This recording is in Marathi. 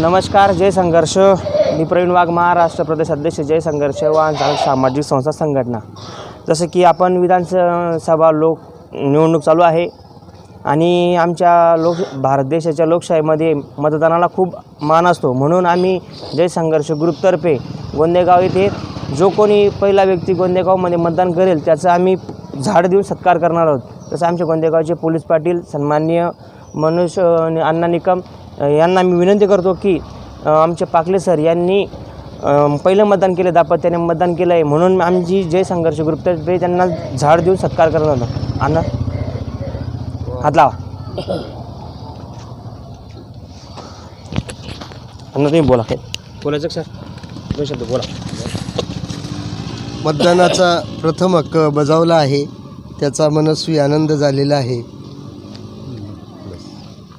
नमस्कार जय संघर्ष. मी प्रवीण वाघ महाराष्ट्र प्रदेश अध्यक्ष जय संघर्ष व सामाजिक संस्था संघटना. जसं की आपण विधानसभा लोक निवडणूक चालू आहे आणि आमच्या लोक भारत देशाच्या लोकशाहीमध्ये मतदानाला खूप मान असतो. म्हणून आम्ही जय संघर्ष ग्रुपतर्फे गोंदेगाव येथे जो कोणी पहिला व्यक्ती गोंदेगावमध्ये मतदान करेल त्याचं आम्ही झाड देऊन सत्कार करणार आहोत. तसं आमच्या गोंदेगावचे पोलीस पाटील सन्माननीय मनुष्य अण्णा निकम यांना मी विनंती करतो की आमचे पाकले सर यांनी पहिलं मतदान केलं दाम्पत्याने मतदान केलं आहे म्हणून आमची जय संघर्ष ग्रुपतर्फे त्यांना झाड देऊन सत्कार करणार होतो. अण्णा हात लावा. अण्णा तुम्ही बोला. काय बोलायचं सर? दोन शब्द बोला. मतदानाचा प्रथम हक्क बजावला आहे. त्याचा मनस्वी आनंद झालेला आहे.